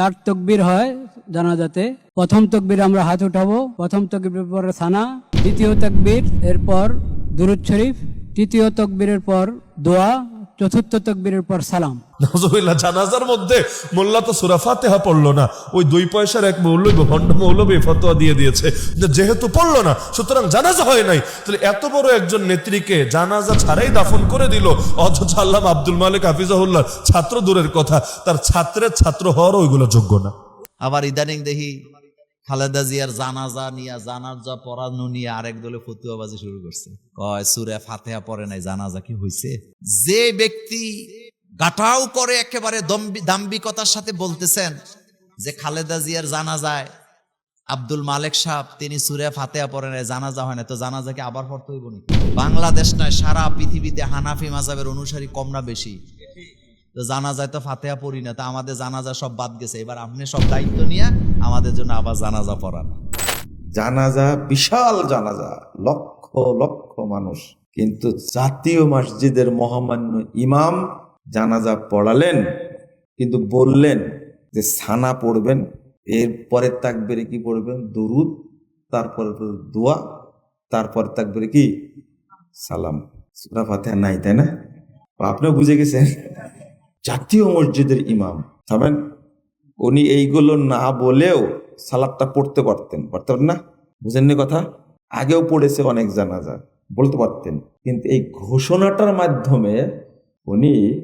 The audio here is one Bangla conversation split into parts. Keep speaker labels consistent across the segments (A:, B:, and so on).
A: চার তকবির হয় জানাজাতে। প্রথম তকবির আমরা হাত উঠাবো। প্রথম তকবির পর সানা, দ্বিতীয় তকবির এরপর দুরুদ শরীফ, তৃতীয় তকবীরের পর দোয়া চতুর্থ তকবীরের পর সালাম।
B: নজরুল্লাহ জানাজার মধ্যে মোল্লা তো সুরা ফাতেহা পড়ল না। ওই দুই পয়সার এক মৌলবী ভণ্ড মৌলবী ফতোয়া দিয়ে দিয়েছে। যেহেতু পড়ল না সুতরাং জানাজা হয় নাই। তাহলে এত বড় একজন নেত্রীকে জানাজা ছাড়াই দাফন করে দিল অথচ আল্লাহ আব্দুল মালিক হাফিজাহুল্লাহ ছাত্র দূরের কথা। তার ছাত্রের ছাত্র হওয়ারও ওইগুলো যোগ্য না।
C: আবার ইদানিং দেখি খালেদা জিয়ার জানাজা নিয়া, জানাজা পড়ানো নিয়ে আরেক দলে ফতুয়াবাজি শুরু করছে। কয়, সুরে ফাতেহা পড়ে নাই, জানাজা কি হইছে? যে ব্যক্তি গাটাও করে একেবারে দম্বি- দাম্ভিকতার সাথে বলতেছেন যে খালেদা জিয়ার জানাজায় আব্দুল মালেক সাহেব, তিনি সুরে ফাতেহা পরে নাই, জানাজা হয় না তো জানাজাকে আবার পড়তে হইব নাকি? বাংলাদেশ নয়, সারা পৃথিবীতে হানাফি মাজাবের অনুসারী কম না বেশি। তো জানাজায় তো ফাতেহা পড়ি না, তা আমাদের জানাজা সব বাদ গেছে। এবার আপনি সব দায়িত্ব নিয়ে আমাদের জন্য আবার জানাজা পড়ান।
D: জানাজা বিশাল জানাজা, লক্ষ লক্ষ মানুষ। কিন্তু জাতীয় মসজিদের মহামান্য ইমাম জানাজা পড়ালেন, কিন্তু বললেন যে সানা পড়বেন, এরপরে তাকবেরে কি পড়বেন? দরুদ, তারপরে দোয়া, তারপরে তাকবেরে কি? সালাম। সুরা ফাতেহা নাই, তাই না? আপনিও বুঝে গেছেন। জাতীয় মসজিদের ইমাম। থামেন উনি এইগুলো না বলেও সালাদটা পড়তে পারতেন। পারতেন না? বুঝেননি কথা? আগেও পড়েছে অনেক জানাজা, বলতে পারতেন। কিন্তু এই ঘোষণাটার মাধ্যমে উনি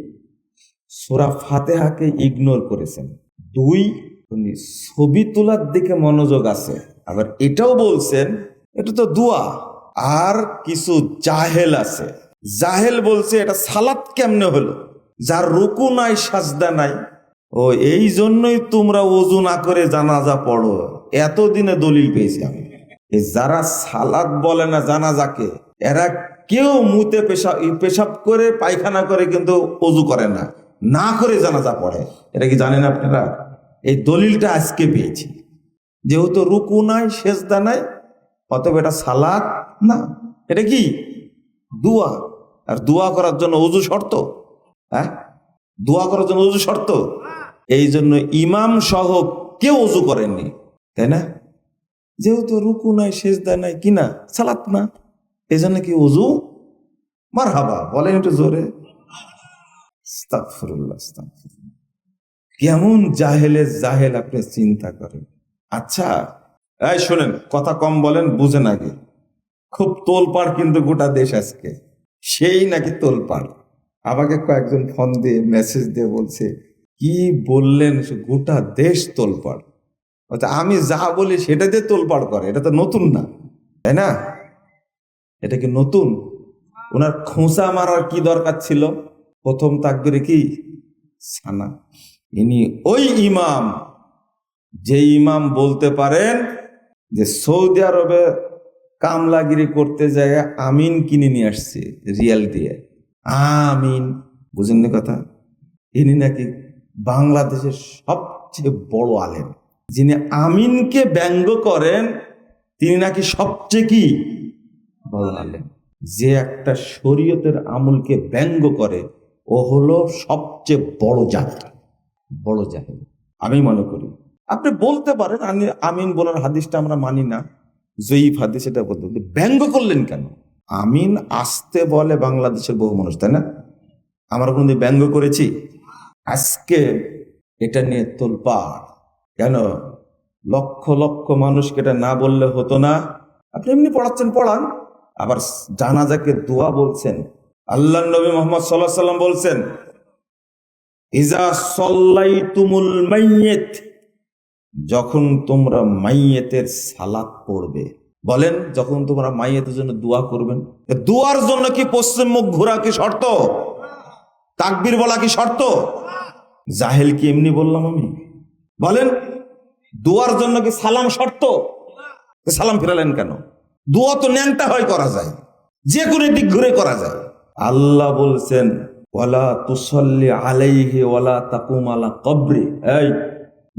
D: সোরা ফাতেহাকে ইগনোর করেছেন। দুই, উনি ছবি তোলার দিকে মনোযোগ আছে। আবার এটাও বলছেন, এটা তো দোয়া। আর কিছু জাহেল আছে। জাহেল বলছে, এটা সালাত কেমনে হলো? যার রুকু নাই, সাজদা নাই। ও, এই জন্যই তোমরা ওজু না করে জানাজা পড়ো। এতদিনে দলিল পেয়েছি আমি। যারা সালাদ বলে না জানাজাকে, এরা কেউ মুতে পেশাব পেশাব করে, পায়খানা করে কিন্তু অজু করে না। না করে জানাজা পড়ে। এটা কি জানেন আপনারা? এই দলিলটা আজকে পেয়েছি। যেহেতু রুকু নাই, সেজদা নাই, অতএব এটা সালাদ না। এটা কি? দোয়া। আর দোয়া করার জন্য অজু শর্ত? হ্যাঁ? দোয়া করার জন্য অজু শর্ত। এই জন্য ইমাম সহ কেউ অজু করেননি। তাই না? যেহেতু রুকু নাই, সেজদা নাই, কি না? সালাত না। এই জন্য কি অজু মার হাবা বলেন একটু জোরে। কেমন জাহেলের জাহেল আপনি চিন্তা করেন। আচ্ছা এই শোনেন, কথা কম বলেন, বুঝেন আগে। খুব তোলপাড় কিন্তু গোটা দেশ আজকে। সেই নাকি তোলপাড়। আমাকে কয়েকজন ফোন দিয়ে মেসেজ দিয়ে বলছে, কি বললেন গোটা দেশ তোলপাড়? আচ্ছা আমি যা বলি সেটা দিয়ে তোলপাড় করে, এটা তো নতুন না। তাই না? এটা কি নতুন? ওনার খোঁচা মারার কি দরকার ছিল? প্রথম তাকবিরে কি? সানা। ইনি ওই ইমাম, যে ইমাম বলতে পারেন যে সৌদি আরবে কামলাগিরি করতে যায় আমিন কিনে নিয়ে আসছে রিয়াল দিয়ে। আমিন। বুঝেননি কথা? ইনি নাকি বাংলাদেশের সবচেয়ে বড় আলেম। যিনি আমিনকে ব্যঙ্গ করেন, তিনি নাকি সবচেয়ে কি? বড় আলেম। যে একটা শরীয়তের আমলকে ব্যঙ্গ করে, ও হলো সবচেয়ে বড় জাতি। বড় জাহেল আমি মনে করি। আপনি বলতে পারেন আমি আমিন বলার হাদিসটা আমরা মানি না। জয়ীফ হাদিস এটা বলতে ব্যঙ্গ করলেন কেন? আমিন আসতে বলে বাংলাদেশের বহু মানুষ, তাই না? আমরা কোনদিন ব্যঙ্গ করেছি? আজকে এটা নিয়ে তোলপাড়। কেন? লক্ষ লক্ষ মানুষকে এটা না বললে হতো না। আপনি এমনি পড়াচ্ছেন, পড়ান। আবার জানাজাকে দোয়া বলছেন। আল্লাহ নবী মোহাম্মদ সাল্লাহ সাল্লাম বলছেন, ইজা সল্লাই তুমুল মাইয়েত যখন তোমরা মাইয়েতের সালাত পড়বে। বলেন, যখন তোমরা মাইয়েতের জন্য দোয়া করবেন দোয়ার জন্য কি পশ্চিম মুখ ঘোরা কি শর্ত? তাকবির বলা কি শর্ত? জাহেল কি এমনি বললাম আমি? বলেন, দোয়ার জন্য কি সালাম শর্ত? সালাম ফেরালেন কেন? দোয়া তো ন্যাংটা হয় করা যায় যে কোনো দিক ঘুরে করা যায়। আল্লাহ বলছেন, ওয়ালা তুসল্লি আলাইহি ওয়ালা তাকুম আলা কবরি। এই,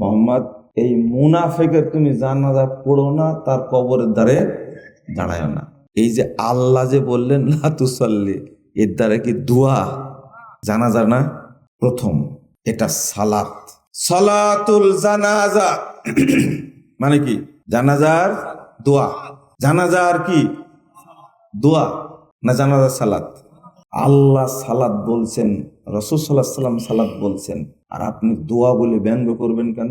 D: মোহাম্মদ এই মুনাফেকের তুমি জানাজা পড়ো না, তার কবরের দ্বারে দাঁড়ায় না। এই যে আল্লাহ যে বললেন, লা তুসল্লি এর দ্বারা কি দোয়া? জানাজা না? প্রথম, এটা সালাত।
E: সালাতুল জানাজা। মানে কি? জানাজার দোয়া। জানাজার কি? দোয়া না জানাজার সালাত? আল্লাহ সালাত বলছেন, রসুল সাল্লাহ সাল্লাম সালাত বলছেন। আর আপনি দোয়া বলে ব্যঙ্গ করবেন কেন?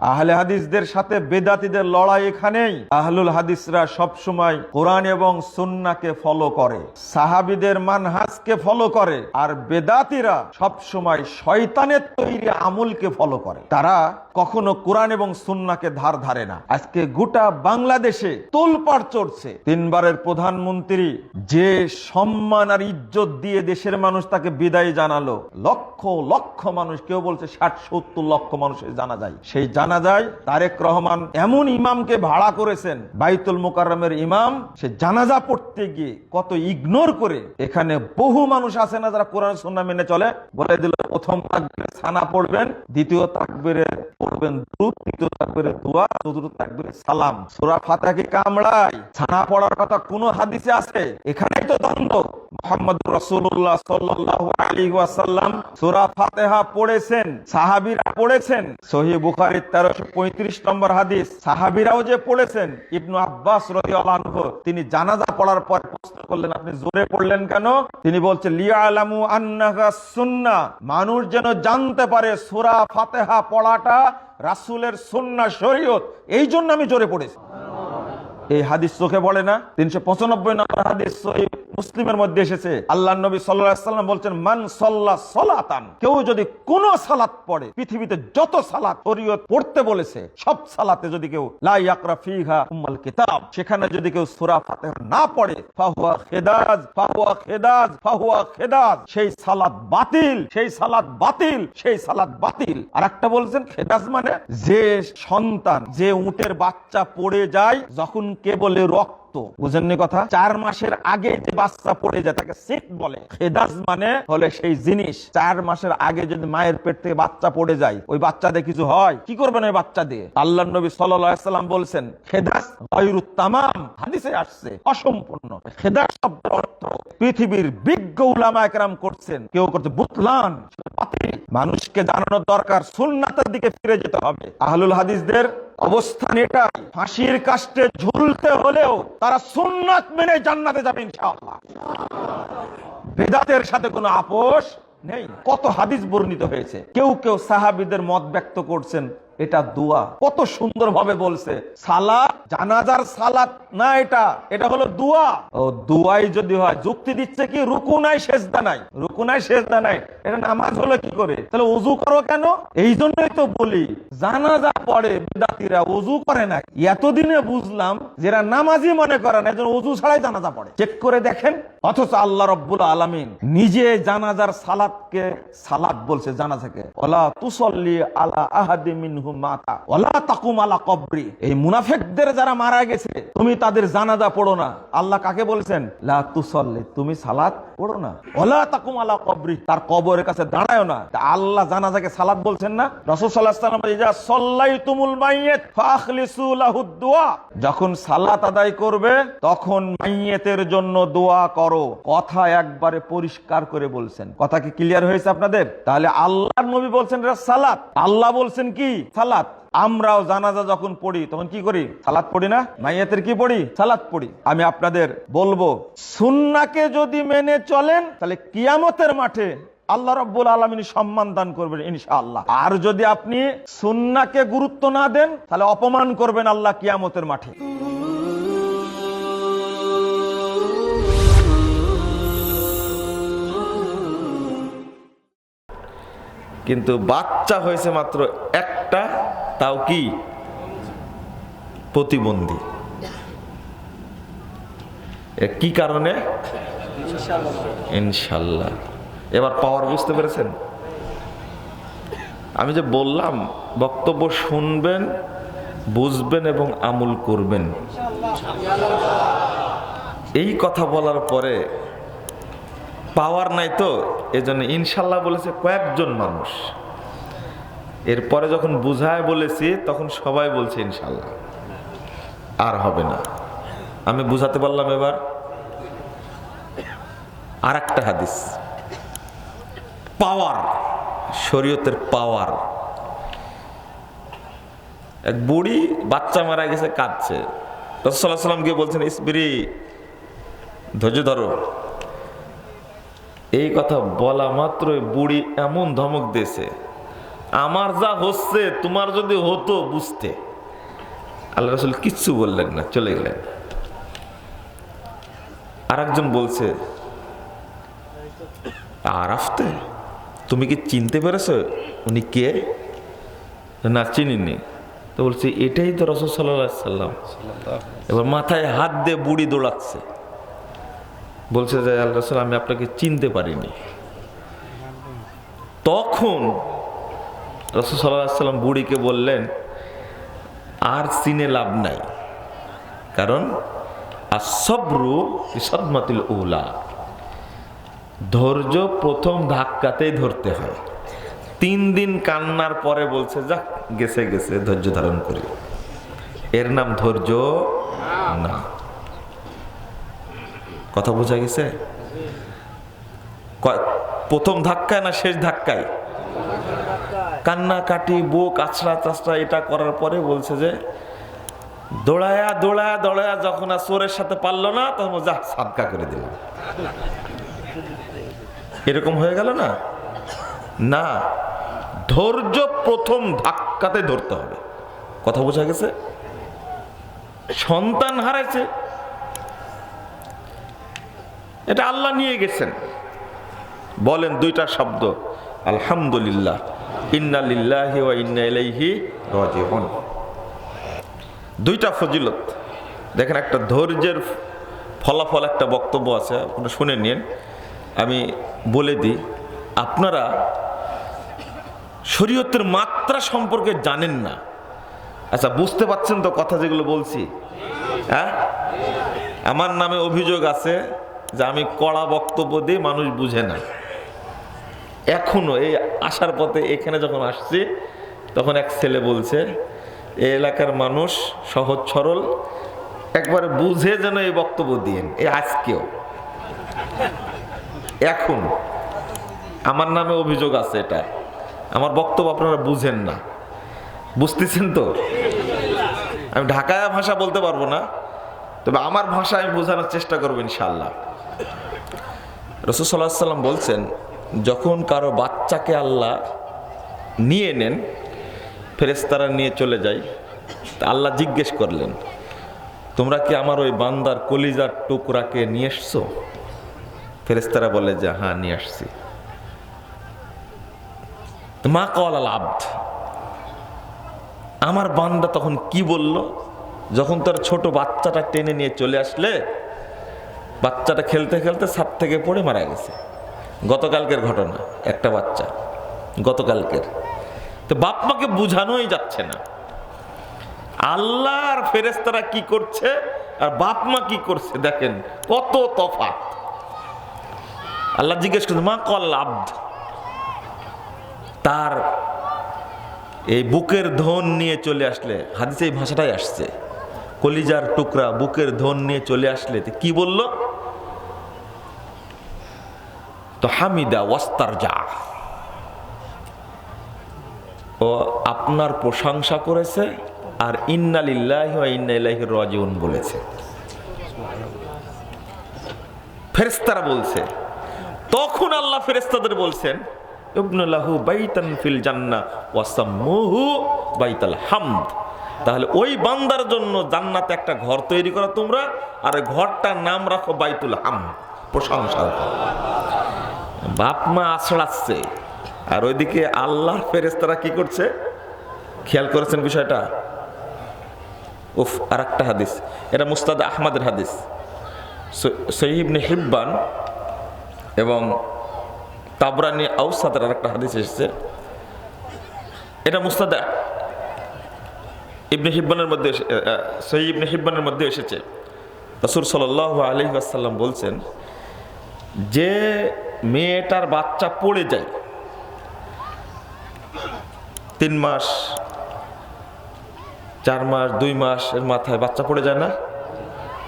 D: আহলে হাদিসদের সাথে বেদাতিদের লড়াই এখানেই। আহলুল হাদিসরা সব সময় কোরআন এবং সুন্নাকে ফলো করে। সাহাবিদের মানহাজকে ফলো করে। আর বেদাতিরা সব সময় শয়তানের তৈরি আমলকে ফলো করে। তারা কখনো কোরআন এবং সুন্নাকে ধার ধারে না। আজকে গোটা বাংলাদেশে তোলপাড় চড়ছে। তিনবারের প্রধানমন্ত্রী যে সম্মান আর ইজ্জত দিয়ে দেশের মানুষ তাকে বিদায় জানালো, লক্ষ লক্ষ মানুষ, কেউ বলছে ষাট, সত্তর লক্ষ মানুষের জানা যায় সেই জানা যায় তারেক রহমান এমন ইমামকে ভাড়া করেছেন, বাইতুল মোকাররমের ইমাম, সে জানাজা পড়তে গিয়ে কত ইগনোর করে এখানে বহু মানুষ আছে না যারা কোরআন সন্না মেনে চলে। বলে দিল, প্রথম তাকবিরে ছানা পড়বেন, দ্বিতীয় তাকবিরে পড়বেন দোয়া, চতুর্থ সালাম। সূরা ফাতিহা কি কামড়ায়, ছানা পড়ার কথা কোন হাদিসে আছে? এখানেই তো দ্বন্দ্ব। মোহাম্মদ রাসূলুল্লাহ সাল্লাল্লাহু আলাইহি ওয়াসাল্লাম সূরা ফাতিহা পড়েছেন, সাহাবীরা পড়েছেন। সহিহ বুখারীর 1335 নম্বর হাদিস যে পড়েছেন, ইবনু আব্বাস তিনি জানাজা পড়ার পর প্রশ্ন করলেন, আপনি জোরে পড়লেন কেন? তিনি বলছেন, লিয়ালামু আন্নাহা সুন্নাহ, মানুষ যেন জানতে পারে সূরা ফাতিহা পড়াটা রাসূলের সন্না শরীয়ত। এই জন্য আমি জোরে পড়েছি। এই হাদিস চোখে পড়ে না? তিনশো পঁচানব্বই নম্বর হাদিস মুসলিমের মধ্যে এসেছে। আল্লাহ নবী সাল্লাম বলছেন, মান সল্লা সলাতান। কেউ যদি কোন সালাত পড়ে, পৃথিবীতে যত সালাত শরীয়ত পড়তে বলেছে, সব সালাতে যদি কেউ, লা ইয়াকরা ফিহা উম্মাল কিতাব, সেখানে যদি কেউ সূরা ফাতিহা না পড়ে, ফাহুয়া খেদাজ ফাহুয়া খেদাজ ফাহুয়া খেদাজ, সেই সালাত বাতিল, সেই সালাত বাতিল, সেই সালাত বাতিল। আর একটা বলছেন, খেদাজ মানে যে সন্তান, যে উটের বাচ্চা পড়ে যায়, যখন কেবলে রক্ত বুঝেননি কথা? চার মাসের আগে যে বাচ্চা পড়ে যায়, তাকে সিক বলে। খেদাজ মানে হলে সেই জিনিস। চার মাসের আগে যদি মায়ের পেট থেকে বাচ্চা পড়ে যায়, ওই বাচ্চা দিয়ে কিছু হয়? কি করবেন ওই বাচ্চা দিয়ে? আল্লাহ নবী সাল্লাম বলছেন, খেদাস তামাম। হাদিসে আসছে, অসম্পূর্ণ। খেদাস শব্দের অর্থ, পৃথিবীর বিজ্ঞ উলামা একরাম করছেন। কেউ করছে বুতলান মানুষকে জানানোর দরকার, সুন্নাতের দিকে ফিরে যেতে হবে। আহলুল হাদিসদের অবস্থান এটা ফাঁসির কাস্টে ঝুলতে হলেও তারা সুন্নাত মেনে জান্নাতে যাবে ইনশাআল্লাহ। বেদাতের সাথে কোনো আপোষ নেই। কত হাদিস বর্ণিত হয়েছে। কেউ কেউ সাহাবিদের মত ব্যক্ত করছেন এটা দোয়া। কত সুন্দর ভাবে বলছে, সালাত, জানাজার সালাত না এটা এটা হলো দোয়া। ও, দোয়াই যদি হয়, যুক্তি দিচ্ছে কি, রুকু নাই, সেজদা নাই। রুকু নাই, সেজদা নাই। এটা নামাজ হলো কি করে? তাহলে উজু করো কেন? এই জন্যই তো বলি, জানাজা পড়ে বেদাতিরা উজু করে না। এতদিনে বুঝলাম যারা নামাজি মনে করে না একজন উজু ছাড়াই জানাজা পড়ে। চেক করে দেখেন, অথচ আল্লাহ রব্বুল আলামিন নিজে জানাজার সালাতকে সালাদ বলছে জানাজাকে। ওলা তুসল্লি আলা আহাদি এই যারা মারা গেছে, তুমি তাদের জানাজা পড়ো না। আল্লাহ কাকে তুমি পড়ো না। তাকুম আলা কবরি, তার কবরের কাছে দাঁড়ায় না। আল্লাহ জানাজাকে বলছেন না? যখন সালাত আদায় করবে, তখন মাইয়েতের জন্য দোয়া করো। কথা একবারে পরিষ্কার করে বলছেন। কথা কি ক্লিয়ার হয়েছে আপনাদের? তাহলে আল্লাহর নবী বলছেন সালাত। আল্লাহ বলছেন কি? সালাত। আমরাও জানাজা যখন পড়ি, তখন কি করি? সালাত পড়ি না? মাইয়াতের কি পড়ি? সালাত পড়ি। আমি আপনাদের বলব, সুন্নাকে যদি মেনে চলেন, তাহলে কিয়ামতের মাঠে আল্লাহ রব্বুল আলমিন সম্মান দান করবেন ইনশাআল্লাহ। আর যদি আপনি সুন্নাকে গুরুত্ব না দেন, তাহলে অপমান করবেন আল্লাহ কিয়ামতের মাঠে।
F: কিন্তু বাচ্চা হয়েছে মাত্র একটা তাও কি? প্রতিবন্ধী। কি কারণে? ইনশাল্লাহ। এবার পাওয়ার বুঝতে পেরেছেন? আমি যে বললাম, বক্তব্য শুনবেন, বুঝবেন এবং আমল করবেন। এই কথা বলার পরে পাওয়ার নাই তো, এজন্য ইনশাল্লাহ বলেছে কয়েকজন মানুষ। এরপরে যখন বুঝায় বলেছি, তখন সবাই বলছে ইনশাল্লাহ আর হবে না। আমি বুঝাতে পারলাম এবার। আর একটা হাদিস। পাওয়ার, শরীয়তের পাওয়ার।
D: এক বুড়ি বাচ্চা মারা গেছে, কাঁদছে। রসল্লাহ সাল্লাম গিয়ে বলছেন, ইসবিরি, ধৈর্য ধরো। এই কথা বলা মাত্রই বুড়ি এমন ধমক দিয়েছে। আমার যা হচ্ছে, তোমার যদি হতো বুঝতে। আল্লাহ রসুল কিচ্ছু বললেন না, চলে গেলেন। আর একজন বলছে আর আফতে তুমি কি চিনতে পেরেছ? উনি কে? না, চিনিনি। তো বলছি, এটাই তো রসদ সাল্লাম। এবার মাথায় হাত দিয়ে বুড়ি দৌড়াচ্ছে। বলছে যে, আল্লাহ আমি আপনাকে চিনতে পারিনি। তখন রসুল সাল্লাহ সাল্লাম বুড়িকে বললেন, আর চিনে লাভ নাই। কারণ আসব্রু সদমাতিল উলা। ধৈর্য প্রথম ধাক্কাতেই ধরতে হয়। তিন দিন কান্নার পরে বলছে, যাক, গেছে গেছে, ধৈর্য ধারণ করি। এর নাম ধৈর্য না। কথা বোঝা গেছে? প্রথম ধাক্কায় না শেষ ধাক্কায়? কান্না কাটি বুক আছড়া চাছড়া এটা করার পরে বলছে যে, দৌড়ায়া দৌড়ায়া দৌড়ায়া যখন আর চোরের সাথে পারল না, তখন যা সাদকা করে দিল এরকম হয়ে গেল না? না, ধৈর্য প্রথম ধাক্কাতে ধরতে হবে। কথা বোঝা গেছে? সন্তান হারাইছে। এটা আল্লাহ নিয়ে গেছেন। বলেন দুইটা শব্দ, আলহামদুলিল্লাহ। দুইটা ফজিলত। দেখেন একটা ধৈর্যের ফলাফল একটা বক্তব্য আছে, আপনারা শুনে নিন। আমি বলে দিই, আপনারা শরীয়তের মাত্রা সম্পর্কে জানেন না। আচ্ছা বুঝতে পারছেন তো কথা যেগুলো বলছি? হ্যাঁ? আমার নামে অভিযোগ আছে যে আমি কড়া বক্তব্য দিয়ে মানুষ বুঝে না। এখনও, এই আসার পথে এখানে যখন আসছি, তখন এক ছেলে বলছে এই এলাকার মানুষ সহজ সরল, একবারে বুঝে যেন এই বক্তব্য দিয়েন এই আজকেও। এখন, আমার নামে অভিযোগ আছে এটা, আমার বক্তব্য আপনারা বুঝেন না। বুঝতেছেন তো? আমি ঢাকায় ভাষা বলতে পারব না, তবে আমার ভাষা আমি বোঝানোর চেষ্টা করব ইনশাল্লাহ রসুল্লাহ সাল্লাম বলছেন যখন কারও বাচ্চাকে আল্লাহ নিয়ে নেন ফেরেস্তারা নিয়ে চলে যায় আল্লাহ জিজ্ঞেস করলেন, তোমরা কি আমার ওই বান্দার কলিজার টুকরাকে নিয়ে এসছো? ফেরেস্তারা বলে যে হ্যাঁ নিয়ে আসছি। মা কল আল আব্দ, আমার বান্দা তখন কি বলল? যখন তার ছোট বাচ্চাটা টেনে নিয়ে চলে আসলে, বাচ্চাটা খেলতে খেলতে ছাদ থেকে পড়ে মারা গেছে। গতকালকের ঘটনা, একটা বাচ্চা, গতকালকের। তো বাপ মাকে বোঝানোই যাচ্ছে না। আল্লাহ আর ফেরেস্তারা কি করছে আর বাপ মা কি করছে, দেখেন কত তফাৎ। আল্লাহ জিজ্ঞেস করছে, মা কল আব্দ? তার এই বুকের ধন নিয়ে চলে আসলে, হাদিসে এই ভাষাটাই আসছে। কলিজার টুকরা, বুকের ধন নিয়ে চলে আসলে কি বলল? তো হামিদা ওয়াস্তার যা ও আপনার প্রশংসা করেছে আর ইন্নালিল্লাহ ইন্নাইলাহি রাজিউন বলেছে। ফেরেস্তারা বলছে, তখন আল্লাহ ফেরেস্তাদের বলছেন ইবনুল্লাহু বাইতান ফিল জান্নাহ ওয়াসাম্মুহু বাইতাল হামদ। তাহলে ওই বান্দার জন্য জান্নাতে একটা ঘর তৈরি করো তোমরা, আর ঘরটার নাম রাখো বাইতুল হাম প্রশংসা বাপ মা আছড়াচ্ছে। আর ওইদিকে আল্লাহর ফেরেস্তারা কি করছে? খেয়াল করেছেন বিষয়টা? উফ আর একটা হাদিস। এটা মুস্তাদ আহমদের হাদিস। সহিবনে হিব্বান এবং তাবরানি আউসাদের আর একটা হাদিস এসেছে। এটা মুস্তাদা ইবনে হিব্বানের মধ্যে সহি ইবনে হিব্বানের মধ্যে এসেছে। রসুল সাল আলহি আসাল্লাম বলছেন, যে মেয়েটার বাচ্চা পড়ে যায়। তিন মাস, চার মাস, দুই মাসের মাথায় বাচ্চা পড়ে যায় না।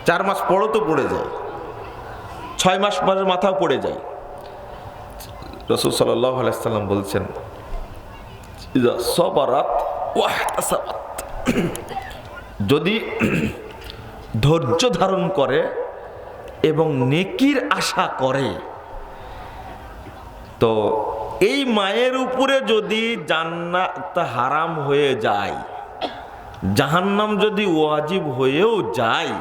D: চার মাস পরও তো পড়ে যায়। ছয় মাস পরের মাথাও পড়ে যায়। রসুল সাল্লাম বলছেন। যদি ধৈর্য ধারণ করে এবং নেকির আশা করে তো এই মায়ের উপরে যদি জান্নাত হারাম হয়ে যায়, জাহান্নাম যদি ওয়াজিব হয়েও যায়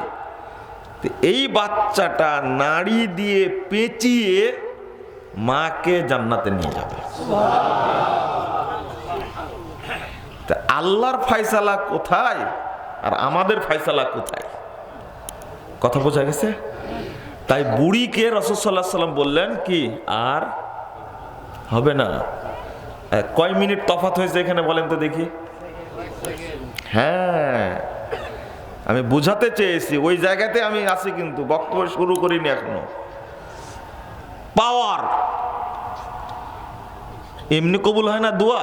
D: এই বাচ্চাটা নাড়ি দিয়ে পেঁচিয়ে মাকে জান্নাতে নিয়ে যাবে। আল্লাহর ফায়সালা কোথায় আর আমাদের ফায়সালা কোথায়? কথা বোঝা গেছে? তাই বুড়িকে রসদাল্লাহ সাল্লাম বললেন কি, আর হবে না। কয় মিনিট তফাত হয়েছে এখানে বলেন তো দেখি। হ্যাঁ আমি বুঝাতে চেয়েছি, ওই জায়গাতে আমি আছি কিন্তু, বক্তব্য শুরু করিনি এখনও। পাওয়ার এমনি কবুল হয় না দোয়া?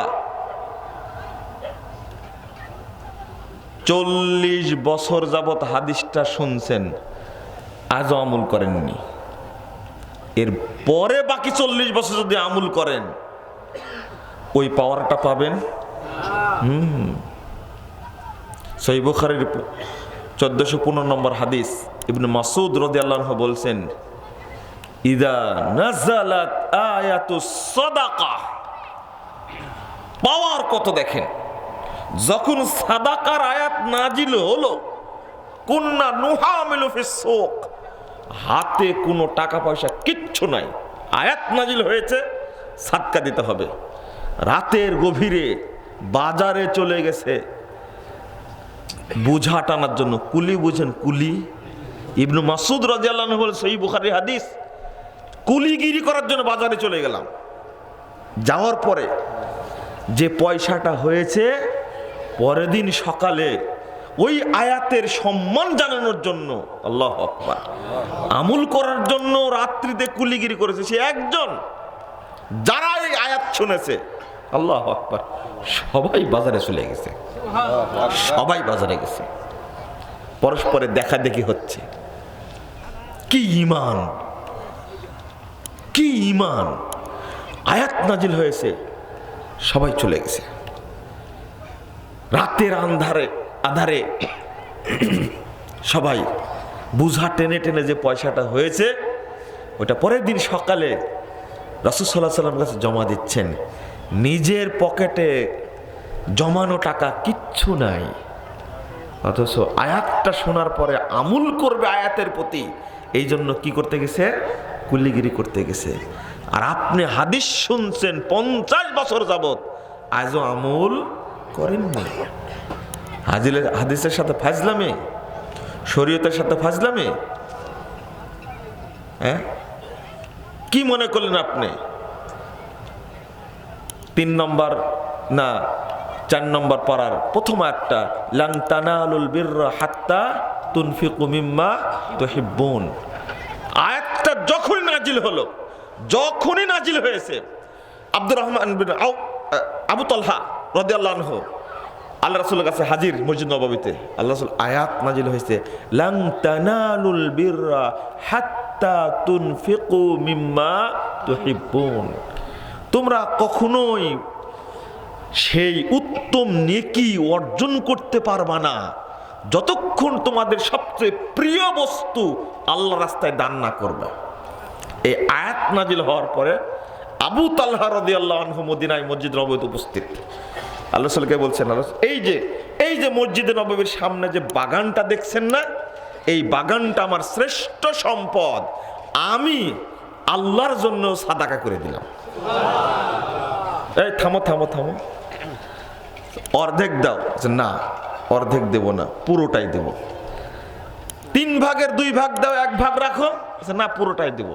D: চল্লিশ বছর যাবত হাদিসটা শুনছেন, আজও আমল করেননি। এর পরে বাকি চল্লিশ বছর যদি আমল করেন, ওই পাওয়ারটা পাবেন? হুম। সই বুখারের চোদ্দশো পনেরো নম্বর হাদিস, ইবনে মাসুদ রদি আল্লাহ বলছেন, ইদা নাজালাত আয়াতু সদাকা। পাওয়ার কত দেখেন? যখন সাদাকার আয়াত নাজিল হলো, কুন্না নুহামিলু ফিস সুক। হাতে কোনো টাকা পয়সা কিচ্ছু নাই। আয়াত নাজিল হয়েছে সাতকা দিতে হবে। রাতের গভীরে বাজারে চলে গেছে। বুঝা টানার জন্য কুলি বুঝেন, কুলি। ইবনু মাসুদ রাজিয়াল্লাহ বলে সই বুখারি হাদিস, কুলিগিরি করার জন্য বাজারে চলে গেলাম। যাওয়ার পরে যে পয়সাটা হয়েছে, পরের দিন সকালে ওই আয়াতের সম্মান জানানোর জন্য, আল্লাহ আকবার। আমুল করার জন্য রাত্রিতে কুলিগিরি করেছে সে একজন। যারা এই আয়াত শুনেছে, আল্লাহ আকবার, সবাই বাজারে চলে গেছে। সবাই বাজারে গেছে। পরস্পরে দেখা দেখি হচ্ছে। কি ইমান কি ইমান আয়াত নাজিল হয়েছে, সবাই চলে গেছে। রাতের আন্ধারে আধারে। সবাই বুঝা টেনে টেনে যে পয়সাটা হয়েছে, ওটা পরের দিন সকালে রসুসাল্লাহ সাল্লাম কাছে জমা দিচ্ছেন। নিজের পকেটে জমানো টাকা কিচ্ছু নাই। অথচ আয়াতটা শোনার পরে আমুল করবে আয়াতের প্রতি। এই জন্য কি করতে গেছে? কুল্লিগিরি করতে গেছে। আর আপনি হাদিস শুনছেন পঞ্চাশ বছর যাবত আজও আমুল করেননি। হাজিলের হাদিসের সাথে ফাজলামে, শরীয়তের সাথে ফাজলামে? হ্যাঁ? কি মনে করলেন আপনি? তিন নম্বর না, চার নম্বর পাড়ার প্রথম একটা লাং তানালুল বিররা হাত্তা তুনফিকু মিম্মা তুহিব্বুন। আয়াতটা যখনই নাজিল হলো, যখনই নাজিল হয়েছে, আব্দুর রহমান আবু তলহা রাদিয়াল্লাহু আল্লাহ রাসূলের কাছে হাজির মসজিদ নববীতে। আল্লাহ রাসূল আয়াত নাজিল হয়েছে, লাং তানালুল বিররা হাত্তা তুনফিকু মিম্মা তুহিব্বুন। তোমরা কখনোই সেই উত্তম নেকি অর্জন করতে পারবা না, যতক্ষণ তোমাদের সবচেয়ে প্রিয় বস্তু আল্লাহ রাস্তায় দান না করবে। এই আয়াত নাজিল হওয়ার পরে আবু তাল্লাহ রদি আল্লাহ মদিনায় মসজিদ নবীতে উপস্থিত। আল্লাহ সালকে বলছেন আল্লাহ এই যে এই যে মসজিদে নবীর সামনে যে বাগানটা দেখছেন না এই বাগানটা আমার শ্রেষ্ঠ সম্পদ। আমি আল্লাহর জন্য সাদাকা করে দিলাম। এই থামো থামো থামো। অর্ধেক দাও। না অর্ধেক দেব না পুরোটাই দেব। তিন ভাগের দুই ভাগ দাও এক ভাগ রাখো। বলছে, না পুরোটাই দেব।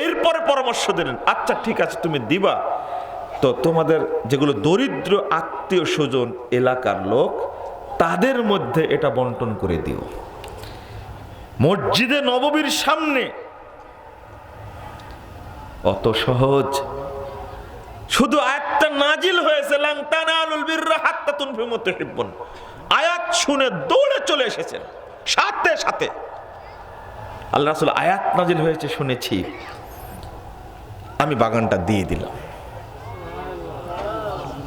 D: এরপরে পরামর্শ দিলেন আচ্ছা ঠিক আছে তুমি দিবা। তো তোমাদের যেগুলো দরিদ্র আত্মীয় স্বজন এলাকার লোক, তাদের মধ্যে এটা বন্টন করে দিও। মসজিদে নববীর সামনে। অত সহজ। শুধু আয়াতটা নাজিল হয়েছে আয়াত শুনে দৌড়ে চলে এসেছেন। সাথে সাথে। আল্লাহ রাসূল আয়াত নাজিল হয়েছে শুনেছি। আমি বাগানটা দিয়ে দিলাম।